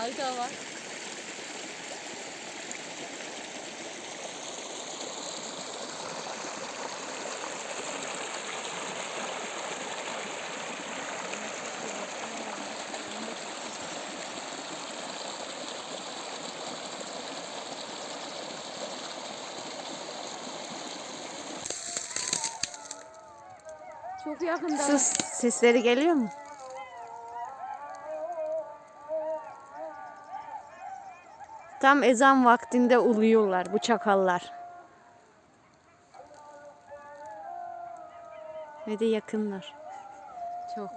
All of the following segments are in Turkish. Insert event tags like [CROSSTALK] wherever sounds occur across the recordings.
Ayda var. Çok yakında. Sus sesleri geliyor mu? Tam ezan vaktinde uluyorlar bu çakallar. Ve de yakınlar. Çok.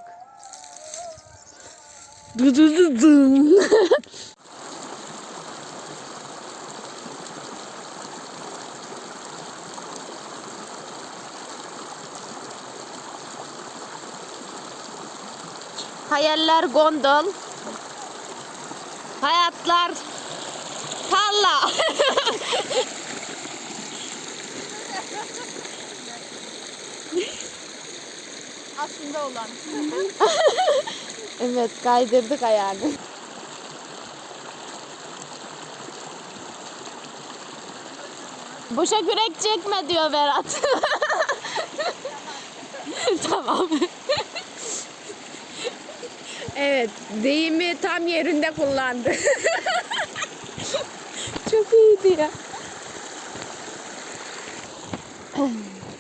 Hayaller gondol. Hayatlar tarla. [LAUGHS] Aslında olan. evet kaydırdık ayağını. Boşa kürek çekme diyor Berat. [LAUGHS] tamam. evet, deyimi tam yerinde kullandı. [LAUGHS] 个弟弟。嗯。[LAUGHS]